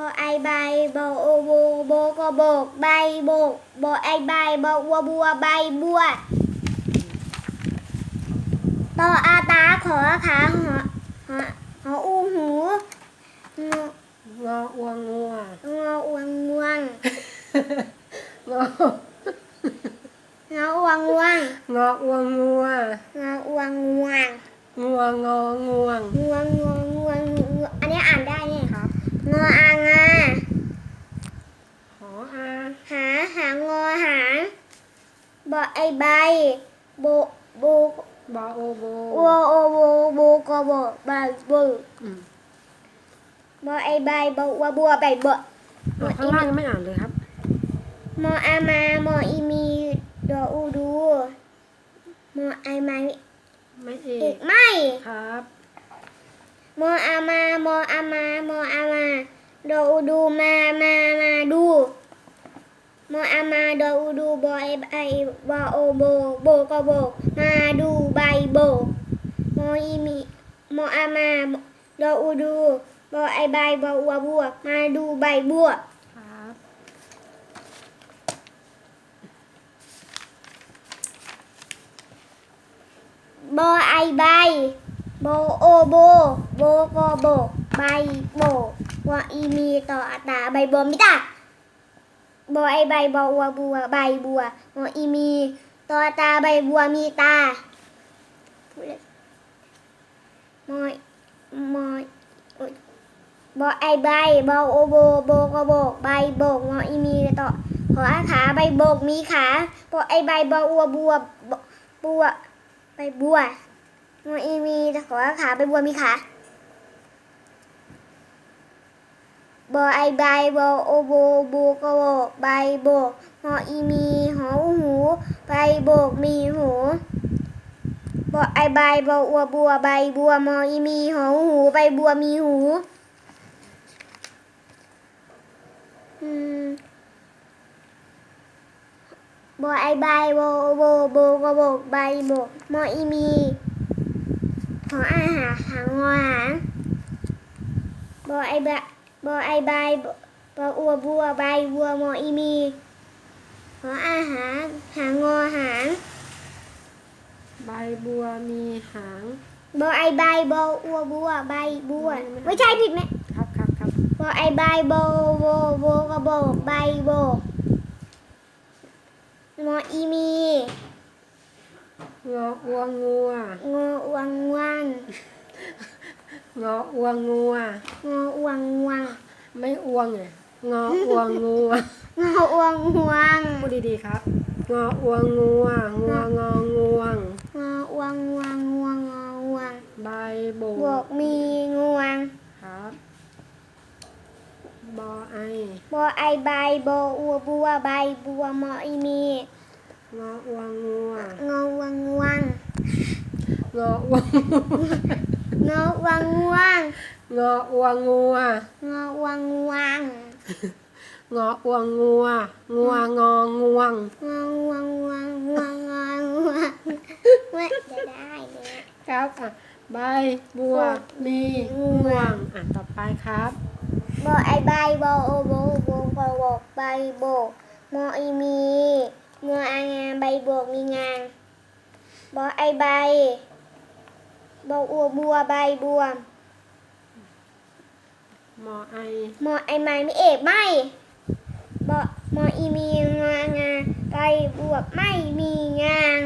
บอไอใบบอโอโบโบก็โบกใบโบกบอไอใบอวัวบัวใบบัวตออาตาขอขาหอหอหออูหูงองออวงงัวงออวงงวงงองออวงงวงงออวงงัวงออวงงวง งัวงองวง งวงงวงงวงงวงอันนี้อ่านได้เนี่ย ครับ งออางา หออา หาหางอหางบอ ไอใบโบโบบอโอโบโอโอโบโบก็โบใบโบอืมบอไอใบบอวัวบัวใบเบออะข้างล่างยังไม่อ่านเลยครับ มออามามออีมีดออูดู มอไอไมไม่เออีกกไม่ ครับ มออามามออามามออามาดออูดูมามามาดูม ออามาดออูดูบอไอไอบอโอโบโบก็โบมาดูใบโบมออีมีมออามาดออูดูบอไอใบบออัวบัวมาดูใบบัวครับบอไอใบโบโอโบโบกอโบใบโบวออีมีต่ออัตราใบบัวมิตา บอไอใบบออัวบัวใบบัววออีมีต่อตาใบบัวมีตาพูดเลยมอยมอยบอไอใบบอโอโบโบกโบกใบโบกวออีมีต่อขออาขาใบโบกมีขาบอไอใบบออัวบัวบัวใบบัวงออีมีตะขอขาใบบัวมีขา บอไอใบบอโอโบโบกโบใบโบกหออีมีหอหูใบโบกมีหูบอไอใบบออัวบัวใบบัวมออีมีหอหูใบบัวมีหูอืมบอไอใบบอโบโบกโบใบโบกมออีมีหออาหารหางหางบอไอบะ บอไอใบบออัวบัวใบบัวมออีมีหออาหารหางอหางใบบัวมีหางบอไอใบบออัวบัวใบบัวไม่ใช่ผิดไหมครับครับครับบอไอใบโบโบโบกโบใบโบกมออีมีงออวงงัวงออวงวัง งออวงงัวงออวงวังไม่อวงไงงออวงงัวงออวงวังพูดดีๆครับ งออวงงัวงัวงองวงงออวงวังงวงงออวงใบโบบวกมีงวงครับบอไอบอไอใบบออัวบัวใบบัวมออีมีงออวงงัวงอวังวังงออวงงอ วังวังงออวงงัวงอวังวังงออวงงัวงัวงองวงงอวังวังงองอวังไม่จะได้เลยครับอะใบบัวมีงวงอะต่อไปครับบอไอใบบอโอโบโบกโบกใบโบกมออีมีงออางาใบโบกมีงางบอไอใบ บออัวบัวใบบัวมอไอมอไอไม้ไม่เอกไม่บอมออีมีงางาใบบวกไม่มีงาง